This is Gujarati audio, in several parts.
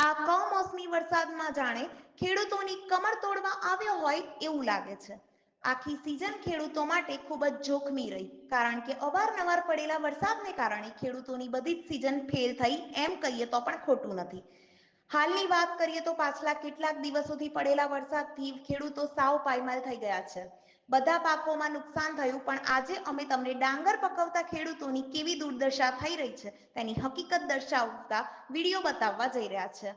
આ કમોસમી વરસાદમાં જાણે ખેડૂતોની કમર તોડવા આવ્યો હોય એવું લાગે છે. આખી સિઝન ખેડૂતો માટે ખૂબ જ જોખમી રહી, કારણ કે અવારનવાર પડેલા વરસાદને કારણે ખેડૂતોની બધી જ સિઝન ફેલ થઈ એમ કહીએ તો પણ ખોટું નથી. હાલની વાત કરીએ તો પાછલા કેટલાક દિવસોથી પડેલા વરસાદથી ખેડૂતો સાવ પાયમાલ થઈ ગયા છે. બધા પાકોમાં નુકસાન થયું, પણ આજે અમે તમને ડાંગર પકવતા ખેડૂતોની કેવી દુર્દશા થઈ રહી છે તેની હકીકત દર્શાવતા વીડિયો બતાવવા જઈ રહ્યા છે.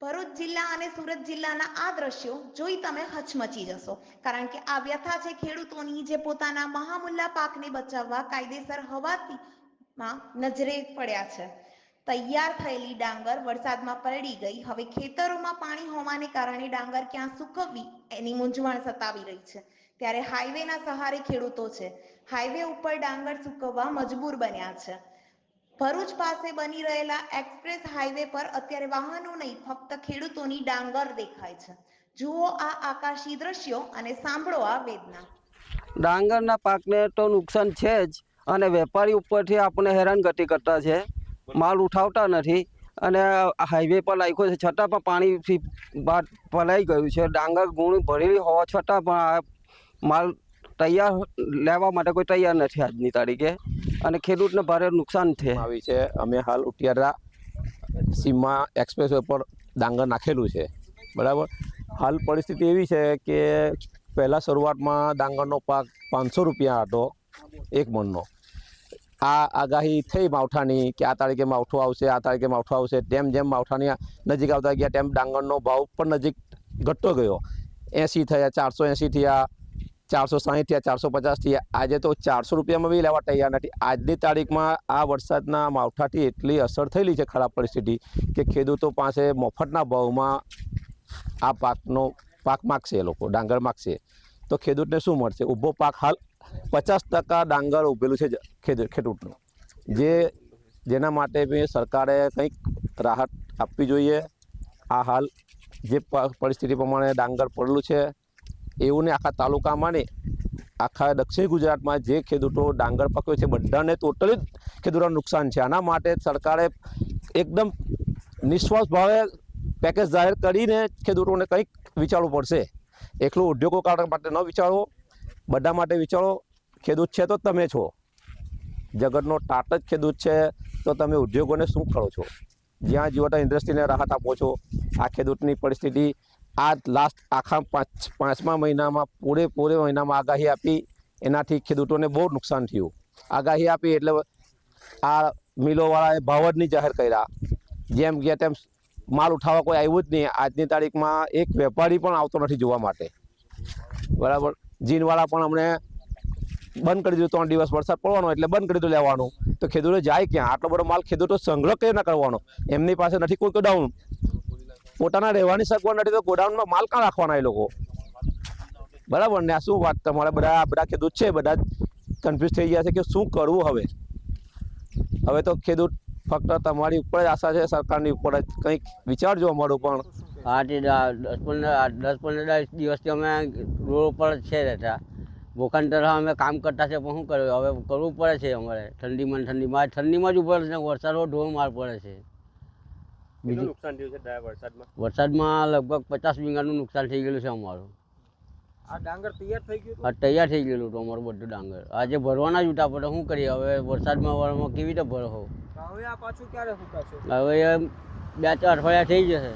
ભરૂચ જિલ્લા અને સુરત જિલ્લાના આ દ્રશ્યો જોઈ તમે હચમચી જશો. કારણ કે આ વ્યથા છે ખેડૂતોની જે પોતાના મહામુલ્લા પાકને બચાવવા કાયદેસર હવાતીમાં નજરે પડ્યા છે. તૈયાર થયેલી ડાંગર વરસાદમાં પલળી ગઈ. હવે ખેતરોમાં પાણી હોવાને કારણે ડાંગર ક્યાં સુકવવી એની મૂંઝવણ સતાવી રહી છે. ત્યારે હાઈવેના સહારે ખેડૂતો છે. હાઈવે ઉપર ડાંગર સૂકવવા મજબૂર બન્યા છે. ભરૂચ પાસે બની રહેલા એક્સપ્રેસ હાઈવે પર અત્યારે વાહનો નહીં, ફક્ત ખેડૂતોની ડાંગર દેખાય છે. જુઓ આ આકાશી દ્રશ્યો અને સાંભળો આ વેદના. ડાંગરના પાકને તો નુકસાન છે જ, અને વેપારી ઉપરથી આપણે હેરાનગતિ કરતા છે. માલ ઉઠાવતા નથી, અને હાઈવે પર નાખ્યો છે, છતાં પણ પાણીથી બહાર પલાઈ ગયું છે. ડાંગર ગુણ ભરેલી હોવા છતાં પણ આ માલ તૈયાર લેવા માટે કોઈ તૈયાર નથી આજની તારીખે. અને ખેડૂતને ભારે નુકસાન થઈ આવી છે. અમે હાલ ઉટિયારા સીમા એક્સપ્રેસ વે પર ડાંગર નાખેલું છે. બરાબર? હાલ પરિસ્થિતિ એવી છે કે પહેલાં શરૂઆતમાં ડાંગરનો પાક પાંચસો રૂપિયા હતો એક મણનો. આ આગાહી થઈ માવઠાની કે આ તારીખે માવઠું આવશે, આ તારીખે માવઠું આવશે, તેમ જેમ માવઠાની નજીક આવતા ગયા, તેમ ડાંગરનો ભાવ પણ નજીક ઘટતો ગયો. એંસી થયા, ચારસો એંસી થયા ચારસો સાહીઠ થયા, ચારસો પચાસ થયા. આજે તો ચારસો રૂપિયામાં બી લેવા તૈયાર નથી. આજની તારીખમાં આ વરસાદના માવઠાથી એટલી અસર થયેલી છે ખરાબ પરિસ્થિતિ કે ખેડૂતો પાસે મફતના ભાવમાં આ પાકનો, પાક માગશે એ લોકો, ડાંગર માગશે. તો ખેડૂતને શું મળશે? ઊભો પાક હાલ પચાસ ટકા ડાંગર ઊભેલું છે ખેડૂત ખેડૂતનું. જે, જેના માટે બી સરકારે કંઈક રાહત આપવી જોઈએ. આ હાલ જે પરિસ્થિતિ પ્રમાણે ડાંગર પડેલું છે એવું આખા તાલુકામાં ને આખા દક્ષિણ ગુજરાતમાં જે ખેડૂતો ડાંગર પકવે છે, બધાને ટોટલી ખેડૂતોનું નુકસાન છે. આના માટે સરકારે એકદમ નિઃશ્વાસ ભાવે પેકેજ જાહેર કરીને ખેડૂતોને કંઈક વિચારવું પડશે. એકલું ઉદ્યોગો કારણ માટે ન વિચારો, બધા માટે વિચારો, ખેડૂત છે તો તમે છો. જગતનો ટાટ જ ખેડૂત છે, તો તમે ઉદ્યોગોને શું કરો છો? જ્યાં જીવતા ઇન્ડસ્ટ્રીને રાહત આપો છો, આ ખેડૂતની પરિસ્થિતિ આ લાસ્ટ આખા પાંચ, પાંચમા મહિનામાં પૂરેપૂરે મહિનામાં આગાહી આપી. એનાથી ખેડૂતોને બહુ નુકસાન થયું. આગાહી આપી એટલે આ મિલોવાળાએ ભાવ જ નહીં જાહેર કર્યા. જેમ ગયા તેમ માલ ઉઠાવવા કોઈ આવ્યું જ નહીં. આજની તારીખમાં એક વેપારી પણ આવતો નથી જોવા માટે. બરાબર? જીનવાળા પણ અમને બંધ કરી દીધું. ત્રણ દિવસ વરસાદ પડવાનો એટલે બંધ કરી દીધું લેવાનું. તો ખેડૂતો જાય ક્યાં? આટલો બધો માલ ખેડૂતો સંગ્રહ કેવી ના કરવાનો? એમની પાસે નથી કોઈ ગોડાઉન પોતાના રહેવાની સગવડ નથી તો ગોડાઉનમાં માલ કાં રાખવાના એ લોકો? બરાબર? ને આ શું વાત? તમારે બધા બધા ખેડૂત છે, બધા કન્ફ્યુઝ થઈ ગયા છે કે શું કરવું હવે? હવે તો ખેડૂત ફક્ત તમારી ઉપર જ આશા છે, સરકારની ઉપર જ. કંઈક વિચારજો અમારું પણ. આથી તે દસ પંદર દસ પંદર દિવસથી અમે રોડ ઉપર છે રહેતા. તરફ અમે કામ કરતા છે, પણ શું કર્યું હવે કરવું પડે છે અમારે. ઠંડીમાં ઠંડીમાં. ઠંડીમાં જ ઉપર વરસાદ ઢોળ માર પડે છે. બીજું? નુકસાન થયું છે વરસાદમાં? વરસાદમાં લગભગ પચાસ વીઘાનું નુકસાન થઈ ગયેલું છે અમારું. આ ડાંગર તૈયાર થઈ ગયું આ તૈયાર થઈ ગયેલું હતું અમારું બધું ડાંગર. આજે ભરવાના જ ઉઠા પડે શું કરીએ? હવે વરસાદમાં વરમાં કેવી રીતે ભરો હવે આ પાછું ક્યારે સુકાશે? હવે બે ચાર અઠવાડિયા થઈ જશે.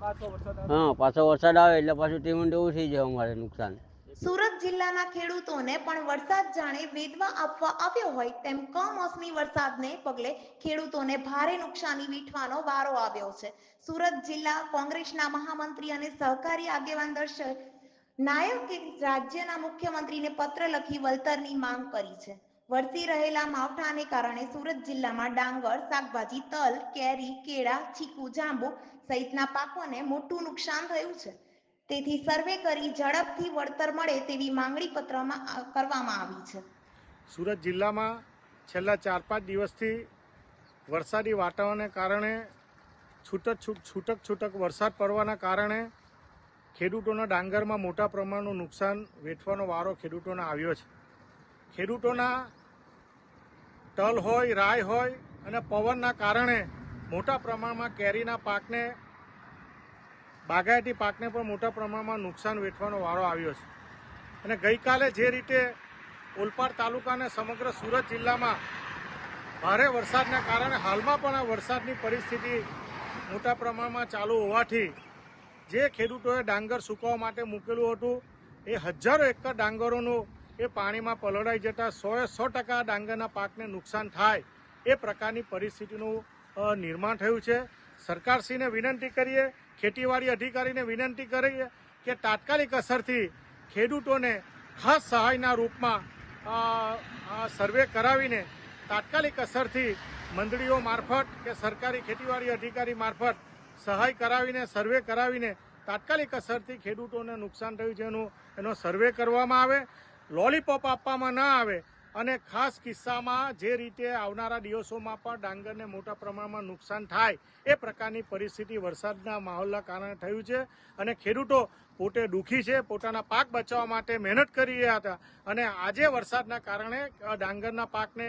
પાછો વરસાદ આવે? હા પાછો વરસાદ આવે એટલે પાછું તેવું એવું થઈ જાય અમારે નુકસાન. સુરત જિલ્લાના ખેડૂતોને પણ વરસાદ જાણે વેદવા આપવા આવ્યો હોય તેમ કમોસમી વરસાદને પગલે ખેડૂતોને ભારે નુકસાની વીઠવાનો વારો આવ્યો છે. સુરત જિલ્લા કોંગ્રેસના મહામંત્રી અને સહકારી આગેવાન દર્શક નાયકે રાજ્યના મુખ્યમંત્રીને પત્ર લખી વળતરની માંગ કરી છે. વરસી રહેલા માવઠાને કારણે સુરત જિલ્લામાં ડાંગર, શાકભાજી, તલ, કેરી, કેળા, ચીકુ, જાંબુ સહિતના પાકોને મોટું નુકસાન થયું છે. તેથી સર્વે કરી ઝડપથી વળતર મળે તેવી માંગણી પત્રમાં કરવામાં આવી છે. સુરત જિલ્લામાં છેલ્લા ચાર પાંચ દિવસથી વરસાદી વાતાવરણને કારણે છૂટક છૂટ, છૂટક છૂટક વરસાદ પડવાના કારણે ખેડૂતોના ડાંગરમાં મોટા પ્રમાણનું નુકસાન વેઠવાનો વારો ખેડૂતોને આવ્યો છે. ખેડૂતોના તલ હોય રાય હોય અને પવનના કારણે મોટા પ્રમાણમાં કેરીના પાકને બાગાયતી પાકને પણ મોટા પ્રમાણમાં નુકસાન વેઠવાનો વારો આવ્યો છે. અને ગઈકાલે જે રીતે ઓલપાડ તાલુકા અને સમગ્ર સુરત જિલ્લામાં ભારે વરસાદના કારણે હાલમાં પણ આ વરસાદની પરિસ્થિતિ મોટા પ્રમાણમાં ચાલુ હોવાથી જે ખેડૂતોએ ડાંગર સૂકવવા માટે મૂકેલું હતું, એ હજારો એકર ડાંગરોનું એ પાણીમાં પલળાઈ જતા સોએ સો ટકા ડાંગરના પાકને નુકસાન થાય એ પ્રકારની પરિસ્થિતિનું નિર્માણ થયું છે. સરકારશ્રીને વિનંતી કરીએ ખેતીવાડી અધિકારીને વિનંતી કરીએ કે તાત્કાલિક અસરથી ખેડૂતોને ખાસ સહાયના રૂપમાં સર્વે કરાવીને તાત્કાલિક અસરથી મંડળીઓ મારફત કે સરકારી ખેતીવાડી અધિકારી મારફત સહાય કરાવીને, સર્વે કરાવીને તાત્કાલિક અસરથી ખેડૂતોને નુકસાન થયું છે એનું, એનો સર્વે કરવામાં આવે. લોલીપોપ આપવામાં ના આવે. અને ખાસ કિસ્સામાં જે રીતે આવનારા દિવસોમાં પણ ડાંગરને મોટા પ્રમાણમાં નુકસાન થાય એ પ્રકારની પરિસ્થિતિ વરસાદના માહોલના કારણે થયું છે. અને ખેડૂતો પોતે દુઃખી છે, પોતાના પાક બચાવવા માટે મહેનત કરી રહ્યા હતા. અને આજે વરસાદના કારણે ડાંગરના પાકને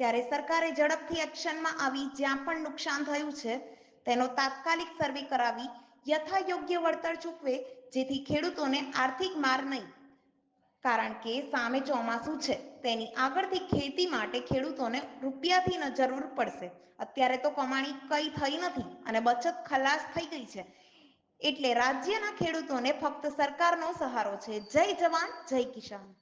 ત્યારે સરકારે ઝડપથી એક્શનમાં આવી જ્યાં પણ નુકસાન થયું છે, તેનો તાત્કાલિક સર્વે કરાવી યથાયોગ્ય વળતર ચૂકવે, જેથી ખેડૂતોને આર્થિક માર નહીં. કારણ કે સામે ચોમાસું છે, તેની આગળથી ખેતી માટે ખેડૂતોને રૂપિયાથી ન જરૂર પડશે. અત્યારે તો કમાણી કઈ થઈ નથી અને બચત ખલાસ થઈ ગઈ છે. એટલે રાજ્યના ખેડૂતોને ફક્ત સરકારનો સહારો છે. જય જવાન, જય કિસાન.